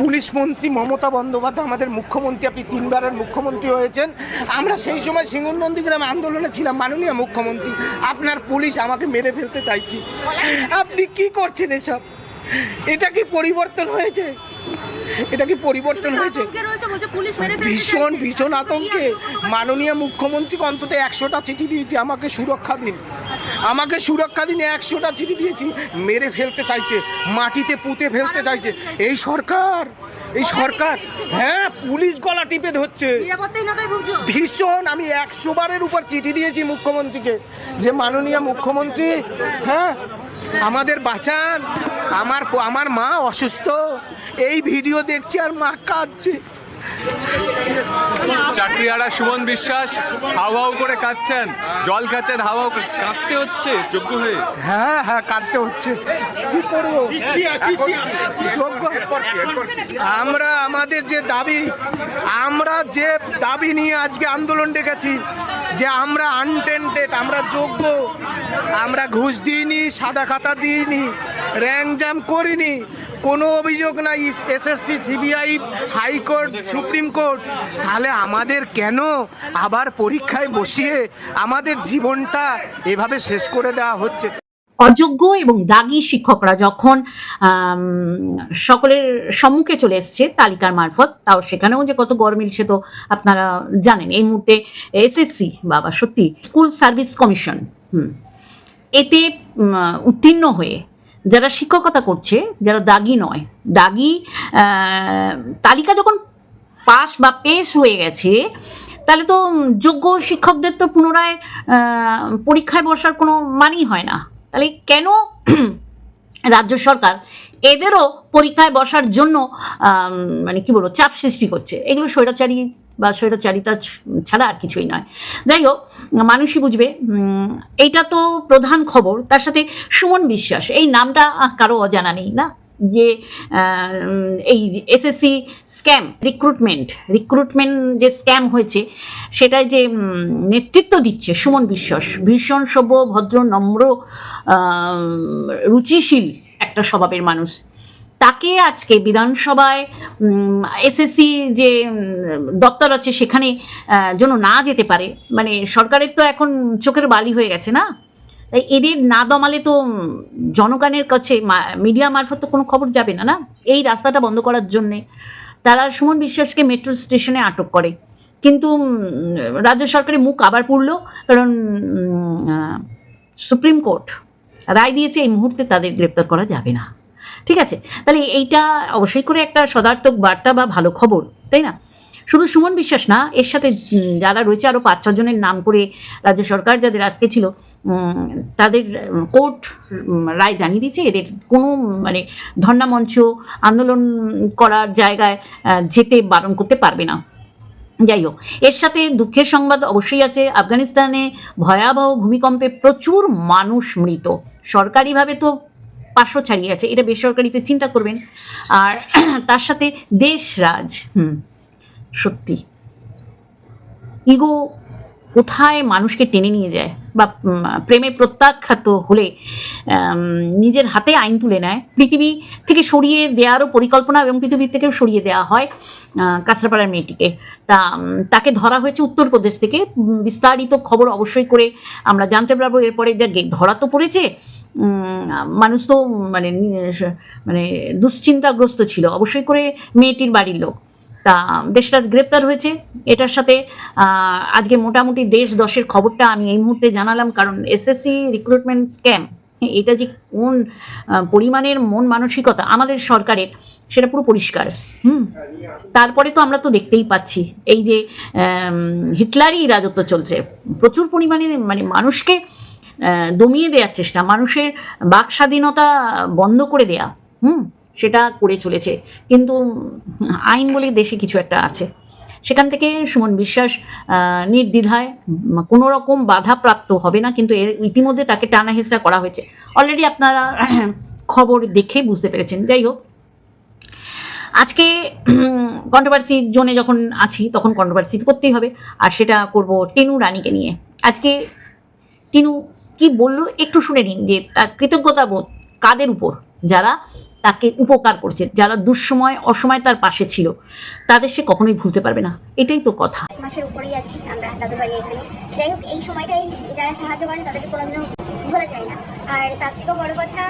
Police মন্ত্রী মমতা বন্দ্যোপাধ্যায়, আমাদের মুখ্যমন্ত্রী, আপনি তিনবারের মুখ্যমন্ত্রী হয়েছেন। আমরা সেই সময় সিঙ্গুর নন্দীগ্রামে আন্দোলনে ছিলাম, মাননীয় মুখ্যমন্ত্রী। আপনার পুলিশ আমাকে মেরে ফেলতে চাইছি। আপনি কি করছেন এসব? এটা কি পরিবর্তন হয়েছে? এটা কি পরিবর্তন হয়েছে? ভীষণ ভীষণ আতঙ্কে। মাননীয় মুখ্যমন্ত্রীকে অন্তত একশোটা চিঠি দিয়েছি আমাকে সুরক্ষা দিন। আমাকে সুরক্ষা দিন একশোটা চিঠি দিয়েছি। মেরে ফেলতে চাইছে মাটিতে পুঁতে ফেলতে চাইছে। এই সরকার এই সরকার। হ্যাঁ পুলিশ গলা টিপে ধরছে। ভীষণ আমি একশো বারের উপর চিঠি দিয়েছি মুখ্যমন্ত্রীকে। যে মাননীয় মুখ্যমন্ত্রী হ্যাঁ আমাদের বাঁচান। আমার আমার মা অসুস্থ। এই ভিডিও দেখছি আর মা কাঁদছে। চাকরিয়ারা সুমন বিশ্বাস হাউ হাউ করে কাঁদছেন। জল খাচ্ছেন হাউ হাউ করে কাঁদতে হচ্ছে যোগ্য হয়ে। হ্যাঁ হ্যাঁ কাঁদতে হচ্ছে। কি করব? যোগ্য। আমরা আমাদের যে দাবি আমরা যে দাবি নিয়ে আজকে আন্দোলন ডেকেছি যে আমরা আনটেন্টেড আমরা যোগ্য, আমরা ঘুষ দিইনি, সাদা খাতা দিইনি র্যাঙ্ক জ্যাম করিনি, কোনো অভিযোগ নাই, SSC, CBI, high court, supreme court. তাহলে আমাদের কেন আবার পরীক্ষায় বসিয়ে আমাদের জীবনটা এভাবে শেষ করে দেওয়া হচ্ছে? অযোগ্য এবং দাগি শিক্ষকরা যখন সকলের সম্মুখে চলে এসছে তালিকার মারফত, তাও সেখানেও যে কত গরমিল সে তো আপনারা জানেন। এই মুহূর্তে এসএসসি, বাবা, সত্যি, স্কুল সার্ভিস কমিশন, হুম, এতে উত্তীর্ণ হয়ে যারা শিক্ষকতা করছে, যারা দাগি নয়, দাগি তালিকা যখন পাস বা পেশ হয়ে গেছে, তাহলে তো যোগ্য শিক্ষকদের তো পুনরায় পরীক্ষায় বসার কোনো মানেই হয় না। তাহলে কেন রাজ্য সরকার এদেরও পরীক্ষায় বসার জন্য মানে কি বলব, চাপ সৃষ্টি করছে? এগুলো স্বৈরাচারী বা স্বৈরাচারিতা ছাড়া আর কিছুই নয়। যাই হোক, মানুষই বুঝবে এইটা তো প্রধান খবর। তার সাথে সুমন বিশ্বাস, এই নামটা কারও অজানা নেই, না? যে এই এসএসসি স্ক্যাম রিক্রুটমেন্ট রিক্রুটমেন্ট যে স্ক্যাম হয়েছে সেটায় যে নেতৃত্ব দিচ্ছে সুমন বিশ্বাস। ভীষণ সভ্য, ভদ্র, নম্র রুচিশীল একটা স্বভাবের মানুষ। তাকে আজকে বিধানসভায় এসএসসি যে দপ্তর আছে সেখানে যেন না যেতে পারে মানে সরকারের তো এখন চোখের বালি হয়ে গেছে না? তাই এদের না দমালে তো জনগণের কাছে মিডিয়া মারফত তো কোনো খবর যাবে না না? এই রাস্তাটা বন্ধ করার জন্যে তারা সুমন বিশ্বাসকে মেট্রো স্টেশনে আটক করে। কিন্তু রাজ্য সরকারের মুখ আবার পুড়ল, কারণ সুপ্রিম কোর্ট রায় দিয়েছে এই মুহূর্তে তাদের গ্রেপ্তার করা যাবে না। ঠিক আছে? তাহলে এইটা অবশ্যই করে একটা সদার্থক বার্তা বা ভালো খবর, তাই না? শুধু সুমন বিশ্বাস না, এর সাথে যারা রয়েছে আরও পাঁচ ছজনের নাম করে রাজ্য সরকার যাদের আটকে ছিল তাদের কোর্ট রায় জানিয়ে দিয়েছে। এদের কোনো মানে ধর্ণা মঞ্চ আন্দোলন করার জায়গায় যেতে বারণ করতে পারবে না। যাই হোক, এর সাথে দুঃখের সংবাদ অবশ্যই আছে। আফগানিস্তানে ভয়াবহ ভূমিকম্পে প্রচুর মানুষ মৃত। সরকারিভাবে তো পাঁচশো ছাড়িয়ে আছে। এটা বেসরকারিতে চিন্তা করবেন। আর তার সাথে দেশরাজ, হুম। সত্যি। ইগো কোথায় মানুষকে টেনে নিয়ে যায় বা প্রেমে প্রত্যাখ্যাত হলে নিজের হাতে আইন তুলে নেয়, পৃথিবী থেকে সরিয়ে দেওয়ারও পরিকল্পনা এবং পৃথিবী থেকেও সরিয়ে দেওয়া হয় কাঁচরাপাড়ার মেয়েটিকে। তা তাকে ধরা হয়েছে উত্তরপ্রদেশ থেকে। বিস্তারিত খবর অবশ্যই করে আমরা জানতে পারব। এরপরে যা ধরা তো পড়েছে মানুষ তো মানে মানে দুশ্চিন্তাগ্রস্ত ছিল। অবশ্যই করে মেয়েটির বাড়ির লোক। তা দেশরাজ গ্রেপ্তার হয়েছে। এটার সাথে আজকে মোটামুটি দেশ দশের খবরটা আমি এই মুহূর্তে জানালাম কারণ এসএসসি রিক্রুটমেন্ট স্ক্যাম এটা যে কোন পরিমাণের মন মানসিকতা আমাদের সরকারের, সেটা পুরো পরিষ্কার। হুম? তারপরে তো আমরা তো দেখতেই পাচ্ছি, এই যে হিটলারই রাজত্ব চলছে। প্রচুর পরিমাণে মানে মানুষকে দমিয়ে দেওয়ার চেষ্টা, মানুষের বাক স্বাধীনতা বন্ধ করে দেয়া। হুম? সেটা করে চলেছে। কিন্তু আইন বলে দেশে কিছু একটা আছে। সেখান থেকে সুমন বিশ্বাস নির্দ্বিধায় কোনো রকম বাধাপ্রাপ্ত হবে না, কিন্তু ইতিমধ্যে তাকে টানা হেঁচড়া করা হয়েছে। অলরেডি আপনারা খবর দেখে বুঝতে পেরেছেন। যাই হোক, আজকে কন্ট্রোভার্সি জোনে যখন আছি, তখন কন্ট্রোভার্সি করতেই হবে। আর সেটা করব টেনু রানীকে নিয়ে। আজকে টিনু কি বলল একটু শুনে নিন যে তার কৃতজ্ঞতা বোধ কাদের উপর? যারা তাকে উপকার করছে যারা দুঃসময় অসময় তার পাশে ছিল তাদের সে কখনোই ভুলতে পারবে না। এটাই তো কথা। মাসের উপরেই আছি আমরা দাদু বাড়ি এখানে। যাই হোক এই সময়টাই যারা সাহায্য করেন তাদেরকে কোনোদিনও ভোলা যায় না। আর তার থেকেও বড় কথা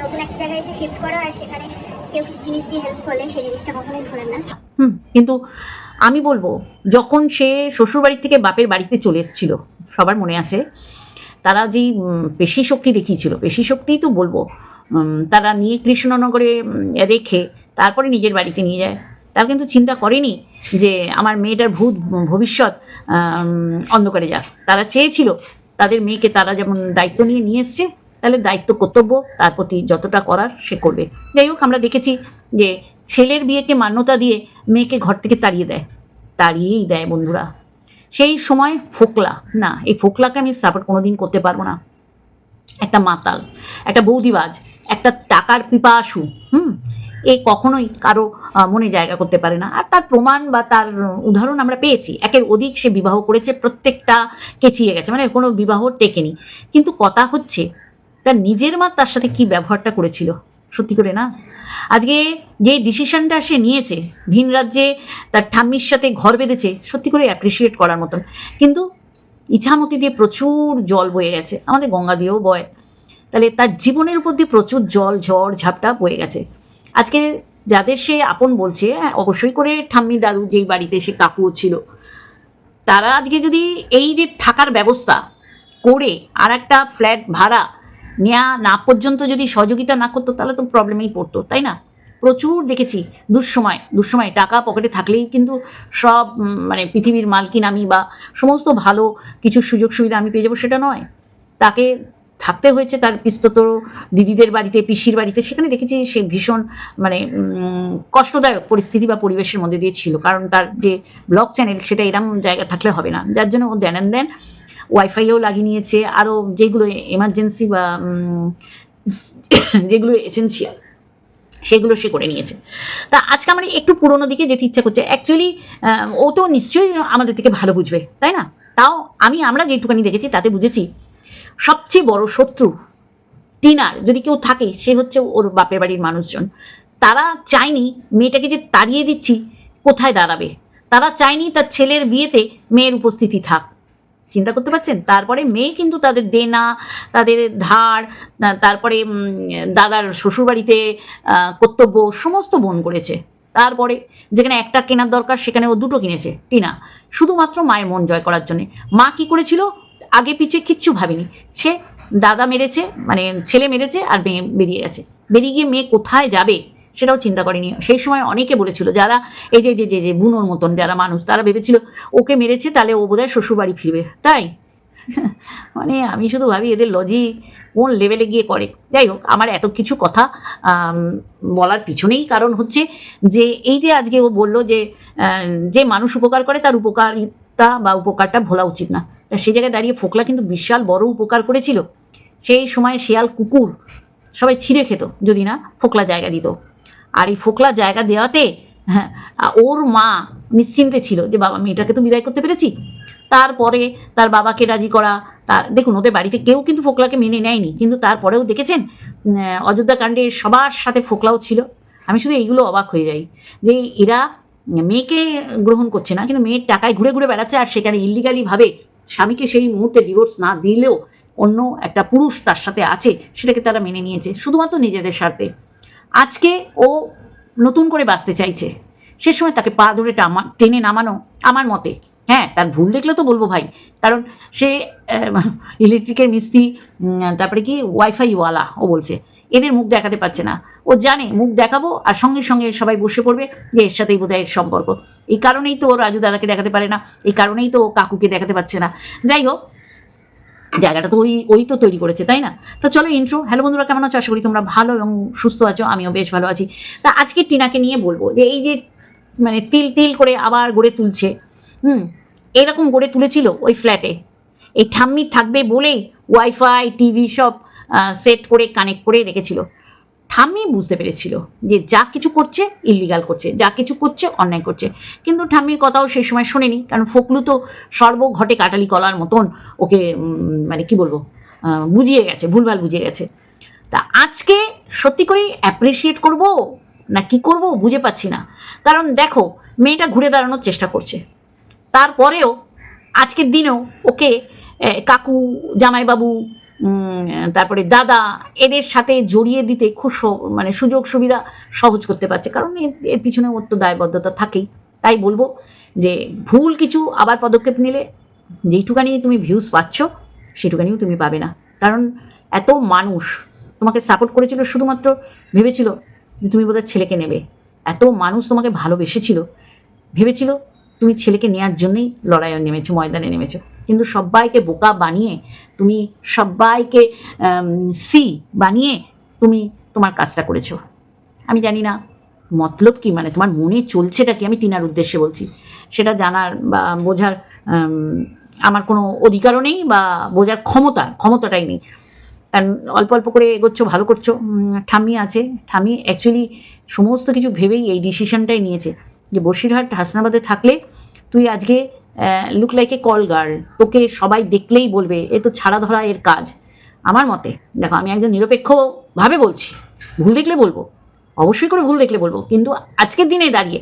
নতুন একটা জায়গায় এসে শিফট করা আর সেখানে কেউ কিছু জিনিস দিয়ে হেল্প করলে সেই জিনিসটা কখনোই ভোলেন না। হুম কিন্তু আমি বলব যখন সে শ্বশুরবাড়ির থেকে বাপের বাড়িতে চলে এসেছিল সবার মনে আছে তারা যেই পেশি শক্তি দেখিয়েছিল পেশি শক্তিই তো বলব তারা নিয়ে কৃষ্ণনগরে রেখে তারপরে নিজের বাড়িতে নিয়ে যায়। তারা কিন্তু চিন্তা করেনি যে আমার মেয়েটার ভূত ভবিষ্যৎ অন্ধকারে যাক। তারা চেয়েছিল তাদের মেয়েকে তারা যেমন দায়িত্ব নিয়ে নিয়ে এসছে, তাহলে দায়িত্ব কর্তব্য তার প্রতি যতটা করার সে করবে। যাই হোক, আমরা দেখেছি যে ছেলের বিয়েকে মান্যতা দিয়ে মেয়েকে ঘর থেকে তাড়িয়ে দেয়। তাড়িয়েই দেয় বন্ধুরা। সেই সময় ফোকলা, না, এই ফোকলাকে আমি সাপোর্ট কোনোদিন করতে পারব না। একটা মাতাল, একটা বৌদিবাজ, একটা টাকার পিপাসু, হুম? এ কখনোই কারও মনে জায়গা করতে পারে না। আর তার প্রমাণ বা তার উদাহরণ আমরা পেয়েছি। একের অধিক সে বিবাহ করেছে, প্রত্যেকটা কেচিয়ে গেছে মানে কোনো বিবাহ টেকেনি। কিন্তু কথা হচ্ছে, তার নিজের মা তার সাথে কি ব্যবহারটা করেছিল? সত্যি করে না? আজকে যে ডিসিশনটা সে নিয়েছে, ভিন রাজ্যে তার ঠাম্মির সাথে ঘর বেঁধেছে, সত্যি করে অ্যাপ্রিসিয়েট করার মতন। কিন্তু ইছামতি দিয়ে প্রচুর জল বয়ে গেছে। আমাদের গঙ্গা দিয়েও বয়। তাহলে তার জীবনের উপর দিয়ে প্রচুর জল ঝড় ঝাপটা বয়ে গেছে। আজকে যাদের সে আপন বলছে হ্যাঁ, অবশ্যই করে ঠাম্মি দাদু যেই বাড়িতে সে কাকুও ছিল তারা আজকে যদি এই যে থাকার ব্যবস্থা করে আর একটা ফ্ল্যাট ভাড়া নেওয়া না পর্যন্ত যদি সহযোগিতা না করতো তাহলে তো প্রবলেমেই পড়তো তাই না? প্রচুর দেখেছি, দুঃসময় দুঃসময়। টাকা পকেটে থাকলেই কিন্তু সব মানে পৃথিবীর মালকিন আমি বা সমস্ত ভালো কিছু সুযোগ সুবিধা আমি পেয়ে যাব সেটা নয়। তাকে থাকতে হয়েছে তার পিস্তত দিদিদের বাড়িতে, পিসির বাড়িতে, সেখানে দেখেছি সে ভীষণ মানে কষ্টদায়ক পরিস্থিতি বা পরিবেশের মধ্যে দিয়ে ছিল। কারণ তার যে ব্লগ চ্যানেল সেটা এরম জায়গা থাকলে হবে না। যার জন্য ও দেন দেন ওয়াইফাইও লাগিয়ে নিয়েছে। আরও যেগুলো এমার্জেন্সি বা যেগুলো এসেন্সিয়াল সেগুলো সে করে নিয়েছে। তা আজকে আমার একটু পুরোনো দিকে যেতে ইচ্ছা করছে। অ্যাকচুয়ালি ও তো নিশ্চয়ই আমাদের থেকে ভালো বুঝবে, তাই না? তাও আমি, আমরা যেটুকানি দেখেছি, তাতে বুঝেছি সবচেয়ে বড় শত্রু টিনার, যদি কেউ থাকে, সে হচ্ছে ওর বাপের বাড়ির মানুষজন। তারা চায়নি মেয়েটাকে যে তাড়িয়ে দিচ্ছি, কোথায় দাঁড়াবে? তারা চায়নি তার ছেলের বিয়েতে মেয়ের উপস্থিতি থাক। চিন্তা করতে পারছেন? তারপরে মেয়ে কিন্তু তাদের দেনা, তাদের ধার তারপরে দাদার শ্বশুরবাড়িতে কর্তব্য সমস্ত বন করেছে। তারপরে যেখানে একটা কেনার দরকার সেখানে ও দুটো কিনেছে, টিনা। শুধুমাত্র মায়ের মন জয় করার জন্যে। মা কি করেছিল? আগে পিছে কিচ্ছু ভাবেনি। সে দাদা মেরেছে মানে ছেলে মেরেছে আর মেয়ে বেরিয়ে গেছে। বেরিয়ে গিয়ে মেয়ে কোথায় যাবে? সেটাও চিন্তা করেনি। সেই সময় অনেকে বলেছিল, যারা এই যে যে যে যে বুনোর মতন যারা মানুষ, তারা ভেবেছিল, ওকে মেরেছে, তাহলে ও বোধহয় শ্বশুরবাড়ি ফিরবে। তাই? মানে আমি শুধু ভাবি, এদের লজিক কোন লেভেলে গিয়ে করে? যাই হোক, আমার এত কিছু কথা বলার পিছনেই কারণ হচ্ছে যে, এই যে আজকে ও বলল যে যে মানুষ উপকার করে, তার উপকারিতা বা উপকারটা ভোলা উচিত না। তা সেই জায়গায় দাঁড়িয়ে ফোকলা কিন্তু বিশাল বড় উপকার করেছিল। সেই সময় শিয়াল কুকুর সবাই ছিঁড়ে খেত, যদি না ফোকলা জায়গা দিত। আর এই ফোকলা জায়গা দেওয়াতে হ্যাঁ ওর মা নিশ্চিন্তে ছিল যে বাবা মেয়েটাকে তো বিদায় করতে পেরেছি। তারপরে তার বাবাকে রাজি করা তার দেখুন ওদের বাড়িতে কেউ কিন্তু ফোকলাকে মেনে নেয়নি। কিন্তু তারপরেও দেখেছেন উম, অযোধ্যা কাণ্ডে সবার সাথে ফোকলাও ছিল। আমি শুধু এইগুলো অবাক হয়ে যাই যে এরা মেয়েকে গ্রহণ করছে না কিন্তু মেয়ের টাকায় ঘুরে ঘুরে বেড়াচ্ছে আর সেখানে ইলিগালি ভাবে স্বামীকে সেই মুহূর্তে ডিভোর্স না দিলেও অন্য একটা পুরুষ তার সাথে আছে সেটাকে তারা মেনে নিয়েছে শুধুমাত্র নিজেদের স্বার্থে। আজকে ও নতুন করে বাঁচতে চাইছে। সে সময় তাকে পা ধরে টেনে নামানো আমার মতে। হ্যাঁ তার ভুল দেখলে তো বলব ভাই। কারণ সে ইলেকট্রিকের মিস্ত্রি তারপরে কি, ওয়াইফাইওয়ালা, ও বলছে। এদের মুখ দেখাতে পারছে না। ও জানে, মুখ দেখাবো আর সঙ্গে সঙ্গে সবাই বসে পড়বে যে এর সাথেই বোধহয় এর সম্পর্ক। এই কারণেই তো ও রাজু দাদাকে দেখাতে পারে না। এই কারণেই তো ও কাকুকে দেখাতে পারছে না। যাই হোক জায়গাটা তো ওই ওই তো তৈরি করেছে, তাই না? তো চলো ইন্ট্রো হ্যালো বন্ধুরা, কেমন আছো? আশা করি তোমরা ভালো এবং সুস্থ আছো, আমিও বেশ ভালো আছি। তা আজকে টিনাকে নিয়ে বলব যে এই যে মানে তিল তিল করে আবার গড়ে তুলছে, হুম? এরকম গড়ে তুলেছিল ওই ফ্ল্যাটে এই ঠাম্মি থাকবে বলেই ওয়াইফাই টিভি সব সেট করে কানেক্ট করে রেখেছিল। ঠাম্মি বুঝতে পেরেছিল যে যা কিছু করছে ইলিগাল করছে, যা কিছু করছে, অন্যায় করছে। কিন্তু ঠাম্মির কথাও সেই সময় শোনেনি, কারণ ফকলু তো সর্বঘটে কাটালি কলার মতন ওকে মানে কি বলব বুঝিয়ে গেছে, ভুলভাল বুঝিয়ে গেছে। তা আজকে সত্যি করেই অ্যাপ্রিসিয়েট করব না কি করব বুঝে পাচ্ছি না। কারণ দেখো, মেয়েটা ঘুরে দাঁড়ানোর চেষ্টা করছে। তারপরেও আজকের দিনেও ওকে কাকু, জামাইবাবু তারপরে দাদা এদের সাথে জড়িয়ে দিতে খুব মানে সুযোগ সুবিধা সহজ করতে পারছে। কারণ এর পিছনে তো দায়বদ্ধতা থাকেই। তাই বলব যে ভুল কিছু আবার পদক্ষেপ নিলে যেইটুকানি তুমি ভিউজ পাচ্ছ, সেটুকানিও তুমি পাবে না। কারণ এত মানুষ তোমাকে সাপোর্ট করেছিল শুধুমাত্র ভেবেছিল যে তুমি বোধহয় ছেলেকে নেবে। এত মানুষ তোমাকে ভালোবেসেছিল, ভেবেছিল তুমি ছেলেকে নেওয়ার জন্যই লড়াইয়ে নেমেছো, ময়দানে নেমেছো। কিন্তু সবাইকে বোকা বানিয়ে তুমি সবাইকে সি বানিয়ে তুমি তোমার কাজটা করেছ। আমি জানি না, মতলব কি মানে তোমার মনে চলছেটা কি, আমি টিনার উদ্দেশ্যে বলছি। সেটা জানার বা বোঝার আমার কোনো অধিকারও নেই বা বোঝার ক্ষমতা, ক্ষমতাটাই নেই। কারণ অল্প অল্প করে এগোচ্ছ, ভালো করছ ঠাম্মি আছে। ঠাম্মি অ্যাকচুয়ালি সমস্ত কিছু ভেবেই এই ডিসিশনটাই নিয়েছে। যে বসিরহাট হাসনাবাদে থাকলে তুই আজকে look like a call girl তোকে সবাই দেখলেই বলবে, এ তো ছাড়া ধরা এর কাজ। আমার মতে, দেখো, আমি একজন নিরপেক্ষভাবে বলছি, ভুল দেখলে বলব, অবশ্যই করে ভুল দেখলে বলব, কিন্তু আজকের দিনে দাঁড়িয়ে,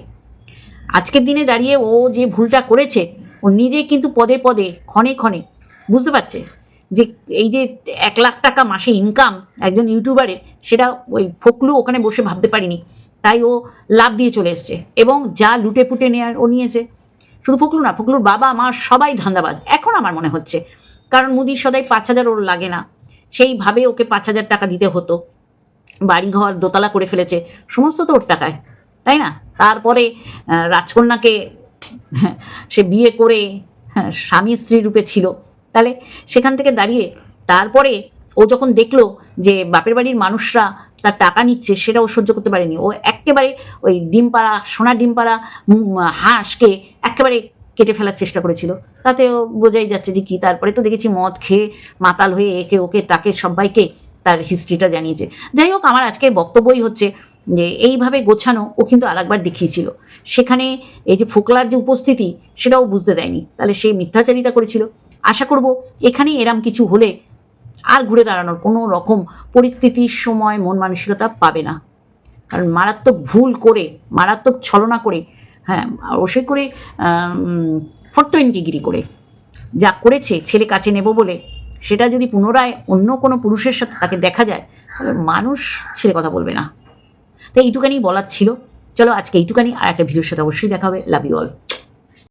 আজকের দিনে দাঁড়িয়ে ও যে ভুলটা করেছে, ও নিজে কিন্তু পদে পদে, ক্ষণে ক্ষণে, বুঝতে পারছে? যে এই যে এক লাখ টাকা মাসে ইনকাম একজন ইউটিউবারের সেটা ওই ফকলু ওখানে বসে ভাবতে পারিনি। তাই ও লাভ দিয়ে চলে এসছে এবং যা লুটে পুটে নেওয়ার ও নিয়েছে। শুধু ফকলু না ফকলুর বাবা মা সবাই ধান্দাবাজ। এখন আমার মনে হচ্ছে কারণ মুদির সদাই পাঁচ হাজার ওর লাগে না। সেইভাবে ওকে পাঁচ হাজার টাকা দিতে হতো। বাড়িঘর দোতলা করে ফেলেছে সমস্ত তো ওর টাকায় তাই না? তারপরে রাজকন্যাকে সে বিয়ে করে হ্যাঁ, স্বামী স্ত্রী রূপে ছিল। তাহলে সেখান থেকে দাঁড়িয়ে তারপরে ও যখন দেখল যে বাপের বাড়ির মানুষরা তার টাকা নিচ্ছে সেটা ও সহ্য করতে পারেনি। ও একেবারে ওই ডিম পাড়া সোনার ডিম পাড়া হাঁসকে একেবারে কেটে ফেলার চেষ্টা করেছিল। তাতেও বোঝাই যাচ্ছে যে কি, তারপরে তো দেখেছি মদ খেয়ে মাতাল হয়ে একে ওকে, তাকে সবাইকে তার হিস্ট্রিটা জানিয়েছে। যাই হোক, আমার আজকে বক্তব্যই হচ্ছে যে এইভাবে গোছানো ও কিন্তু আরেকবার দেখিয়েছিল। সেখানে এই যে ফোকলার যে উপস্থিতি, সেটাও বুঝতে দেয়নি। তাহলে সে মিথ্যাচারিতা করেছিল। আশা করব এখানে এরম কিছু হলে আর ঘুরে দাঁড়ানোর কোনো রকম পরিস্থিতির সময়, মন মানসিকতা পাবে না। কারণ মারাত্মক ভুল করে, মারাত্মক ছলনা করে হ্যাঁ অবশ্যই করে ফোর টোয়েন্টিগিরি করে। যা করেছে, ছেলে কাছে নেব বলে, সেটা যদি পুনরায় অন্য কোনো পুরুষের সাথে তাকে দেখা যায়, তাহলে মানুষ ছেলে কথা বলবে না। তাই এইটুখানি বলার ছিল। চলো আজকে এইটুখানি আর একটা ভিডিওর সাথে অবশ্যই দেখা হবে। Love you all